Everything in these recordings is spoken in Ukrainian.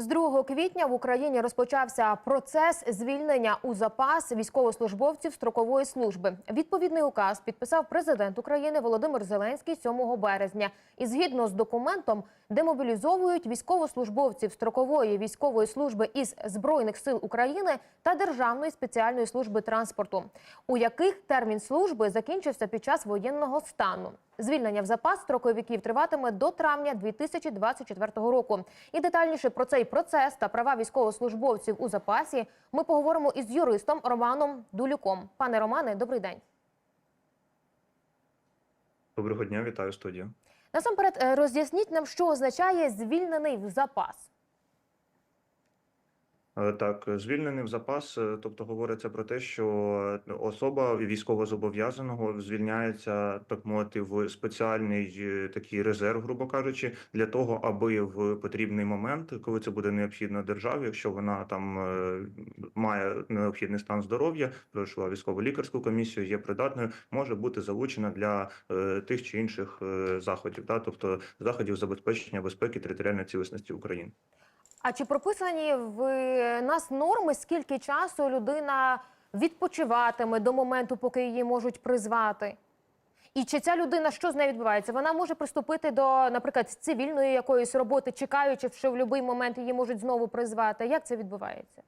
З 2 квітня в Україні розпочався процес звільнення у запас військовослужбовців строкової служби. Відповідний указ підписав президент України Володимир Зеленський 7 березня. І згідно з документом демобілізовують військовослужбовців строкової військової служби із збройних сил України та Державної спеціальної служби транспорту, у яких термін служби закінчився під час воєнного стану. Звільнення в запас строковиків триватиме до травня 2024 року. І детальніше про цей процес та права військовослужбовців у запасі ми поговоримо із юристом Романом Дулюком. Пане Романе, добрий день. Доброго дня, вітаю студію. Насамперед, е, роз'ясніть нам, що означає звільнений в запас. Е, Так, звільнений в запас, е, тобто говориться про те, що особа військовозобов'язаного звільняється, так мовити, в спеціальний е, такий резерв, грубо кажучи, для того, аби в потрібний момент, коли це буде необхідно державі, якщо вона там е, має необхідний стан здоров'я, пройшла військово лікарську комісію, є придатною, може бути залучена для е, тих чи інших е, заходів, да, тобто заходів забезпечення безпеки територіальної цілісності України. А чи прописані в нас норми, скільки часу людина відпочиватиме до моменту, поки її можуть призвати? І чи ця людина що з нею відбувається? Вона може приступити до, наприклад, цивільної якоїсь роботи, чекаючи, що в будь-який момент її можуть знову призвати. Як це відбувається?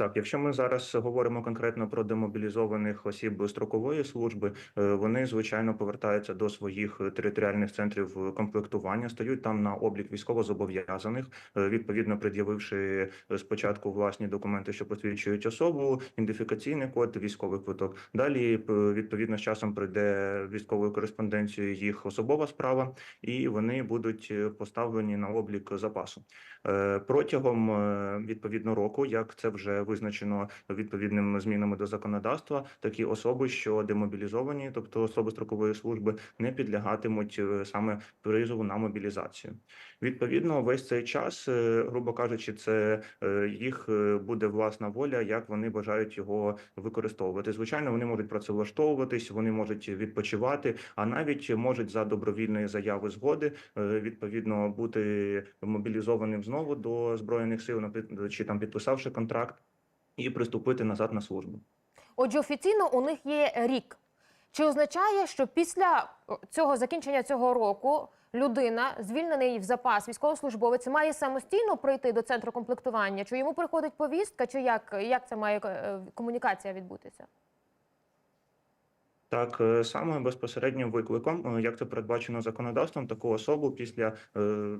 Так, якщо ми зараз говоримо конкретно про демобілізованих осіб строкової служби, е, вони звичайно повертаються до своїх територіальних центрів комплектування, стають там на облік військовозобов'язаних, е, відповідно пред'явивши е, спочатку власні документи, що посвідчують особу, ідентифікаційний код, військовий квиток. Далі відповідно з часом прийде військовою кореспонденцією їх особова справа, і вони будуть е, поставлені на облік запасу. Е, Протягом е, відповідно року, як це вже визначено відповідними змінами до законодавства, такі особи, що демобілізовані, тобто особи строкової служби, не підлягатимуть е, саме призову на мобілізацію. Відповідно, весь цей час, е, грубо кажучи, це е, їх буде власна воля, як вони бажають його використовувати. Звичайно, вони можуть працевлаштовуватись, вони можуть відпочивати, а навіть можуть за добровільної заяви згоди відповідно бути мобілізованим знову до збройних сил, чи там підписавши контракт, і приступити назад на службу. Отже, офіційно у них є рік. Чи означає, що після цього закінчення цього року людина, звільнений в запас військовослужбовець, має самостійно прийти до центру комплектування? Чи йому приходить повістка, чи як, як це має е, комунікація відбутися? Так, е, саме безпосереднім викликом, е, як це передбачено законодавством, таку особу після е,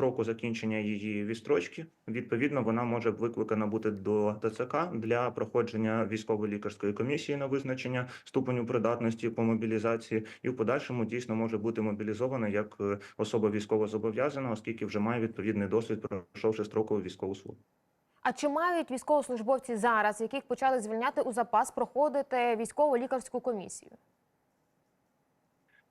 строку закінчення її відстрочки, відповідно, вона може викликана бути до ТЦК для проходження військово-лікарської комісії на визначення ступеню придатності по мобілізації, і в подальшому дійсно може бути мобілізована як е, особа військово-зобов'язана, оскільки вже має відповідний досвід, пройшовши строкову військову службу. А чи мають військовослужбовці зараз, яких почали звільняти у запас, проходити військово-лікарську комісію?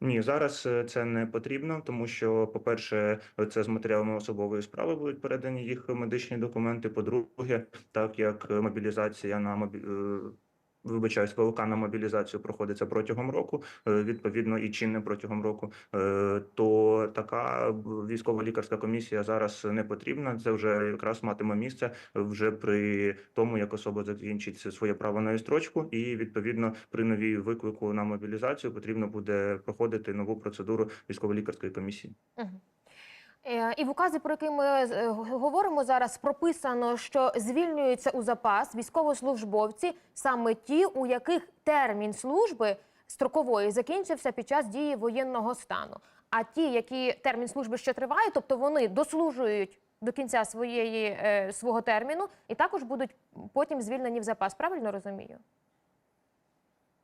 Ні, зараз е, це не потрібно, тому що, по-перше, це з матеріалами особової справи будуть передані їх медичні документи. По-друге, так як е, мобілізація на мобі... е, Вибачаюсь, ВЛК на мобілізацію проходиться протягом року, е, відповідно і чинне протягом року, е, то така військово-лікарська комісія зараз не потрібна. Це вже якраз матиме місце вже при тому, як особа закінчить своє право на відстрочку, і відповідно при новій виклику на мобілізацію потрібно буде проходити нову процедуру військово-лікарської комісії. Мгм. Е, І в указі, про який ми е, говоримо зараз, прописано, що звільнюються у запас військовослужбовці саме ті, у яких термін служби строкової закінчився під час дії воєнного стану. А ті, які термін служби ще триває, тобто вони дослужують до кінця своєї е, свого терміну, і також будуть потім звільнені в запас. Правильно розумію?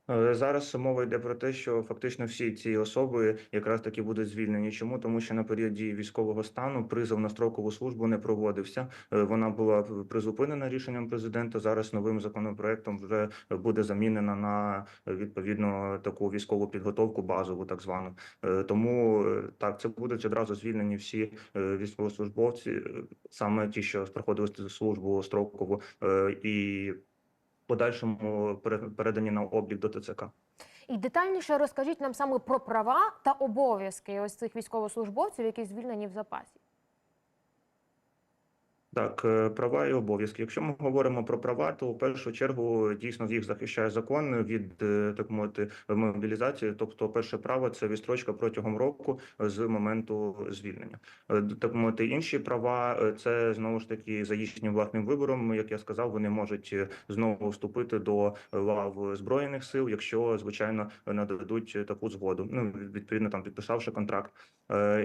Зараз мова йде про те, що фактично всі ці особи якраз таки будуть звільнені. Чому тому, що на період дії військового стану призов на строкову службу не проводився. Е, Вона була призупинена рішенням президента. Зараз новим законопроектом вже буде замінена на е, відповідно таку військову підготовку, базову так звану. Е, Тому так це будуть одразу звільнені всі військовослужбовці, саме ті, що проходили службу строкову і. Подальшому пере- передані на облік до ТЦК. І детальніше розкажіть нам саме про права та обов'язки ось цих військовослужбовців, які звільнені в запасі. Так, е, права і обов'язки. Якщо ми говоримо про права, то в першу чергу дійсно їх захищає закон від е, так мовити мобілізації. Тобто, перше право це відстрочка протягом року з моменту звільнення. Е, Так мовити, інші права це знову ж таки за їхнім власним вибором. Як я сказав, вони можуть знову вступити до лав збройних сил, якщо звичайно нададуть таку згоду. Ну відповідно, там підписавши контракт.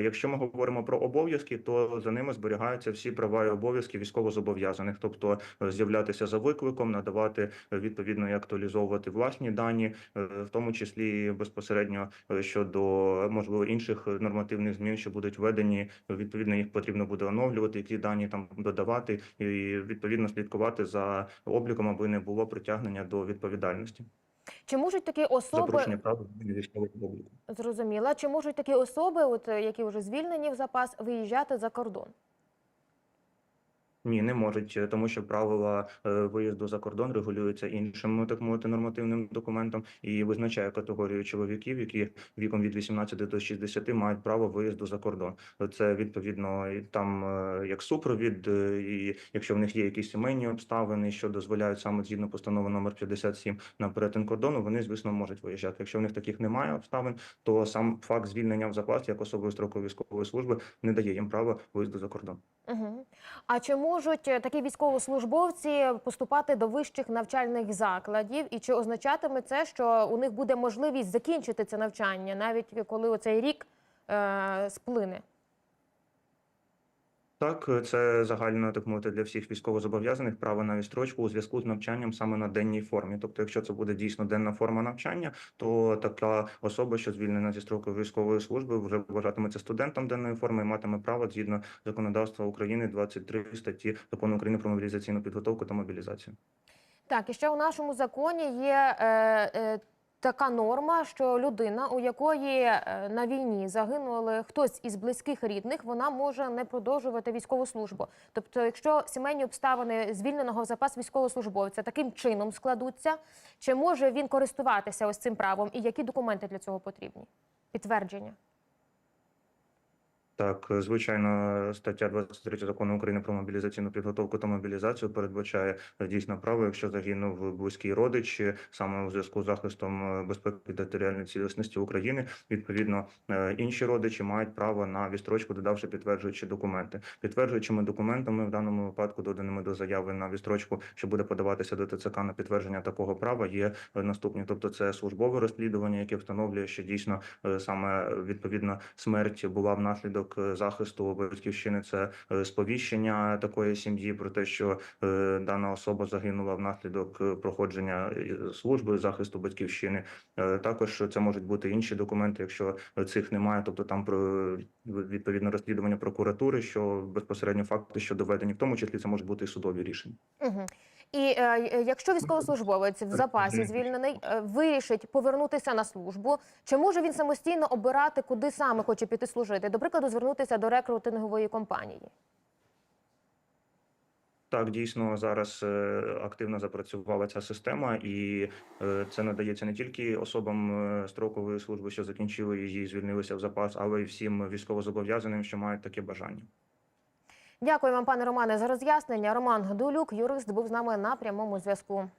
Якщо ми говоримо про обов'язки, то за ними зберігаються всі права і обов'язки військовозобов'язаних, тобто е, з'являтися за викликом, надавати е, відповідно і актуалізовувати власні дані, е, в тому числі безпосередньо щодо можливо інших нормативних змін, що будуть введені. Відповідно, їх потрібно буде оновлювати, які дані там додавати, і відповідно слідкувати за обліком, аби не було притягнення до відповідальності Чи можуть такі особи зрозуміла, чи можуть такі особи, от які вже звільнені в запас, виїжджати за кордон? Ні, не можуть, е, тому що правила е, виїзду за кордон регулюються іншим, ну, так мовити, нормативним документом і визначає категорію чоловіків, які віком від 18 до 60 мають право виїзду за кордон. Це відповідно там е, як супровід, і якщо в них є якісь сімейні обставини, що дозволяють саме згідно постанови номер 57 на перетин кордону, вони звісно можуть виїжджати. Якщо в них таких немає обставин, то сам факт звільнення в запас як особи строкової військової служби не дає їм права виїзду за кордон. Угу. А чи можуть е, такі військовослужбовці поступати до вищих навчальних закладів? І чи означатиме це, що у них буде можливість закінчити це навчання, навіть коли оцей рік е, сплине? Так, е, це загально так мовити для всіх військовозобов'язаних право на відстрочку у зв'язку з навчанням саме на денній формі. Тобто, якщо це буде дійсно денна форма навчання, то така особа, що звільнена зі строку військової служби, вже вважатиметься студентом денної форми і матиме право згідно законодавства України 23 статті закону України про мобілізаційну підготовку та мобілізацію. Так, і ще у нашому законі є е, е, така норма, що людина, у якої е, на війні загинули хтось із близьких рідних, вона може не продовжувати військову службу. Тобто, якщо сімейні обставини звільненого в запас військовослужбовця таким чином складуться, чи може він користуватися ось цим правом, і які документи для цього потрібні? Підтвердження. Так, е, звичайно, стаття 23 закону України про мобілізаційну підготовку та мобілізацію передбачає е, дійсно право, якщо загинув близький родич е, саме у зв'язку з захистом безпеки територіальної цілісності України. Відповідно, інші родичі мають право на відстрочку, додавши підтверджуючі документи. Підтверджуючими документами в даному випадку доданими до заяви на відстрочку, що буде подаватися до ТЦК на підтвердження такого права, є наступні. Тобто, це службове розслідування, яке встановлює, що дійсно саме відповідно смерть була внаслідок е, захисту батьківщини. Це е, сповіщення такої сім'ї про те, що е, дана особа загинула внаслідок проходження служби захисту батьківщини. Також це можуть бути інші документи, якщо цих немає, тобто там про відповідно розслідування прокуратури, що безпосередньо факти, що доведені, в тому числі це можуть бути і судові рішення. Угу. І е, якщо військовослужбовець в запасі звільнений е, вирішить повернутися на службу, чи може він самостійно обирати, куди саме хоче піти служити? До прикладу, звернутися до рекрутингової компанії. Так, дійсно зараз е, активно запрацювала ця система, і е, це надається не тільки особам е, строкової служби, що закінчили її, звільнилися в запас, але й всім військовозобов'язаним, що мають таке бажання. Дякую вам, пане Романе, за роз'яснення. Роман Дулюк, юрист, був з нами на прямому зв'язку.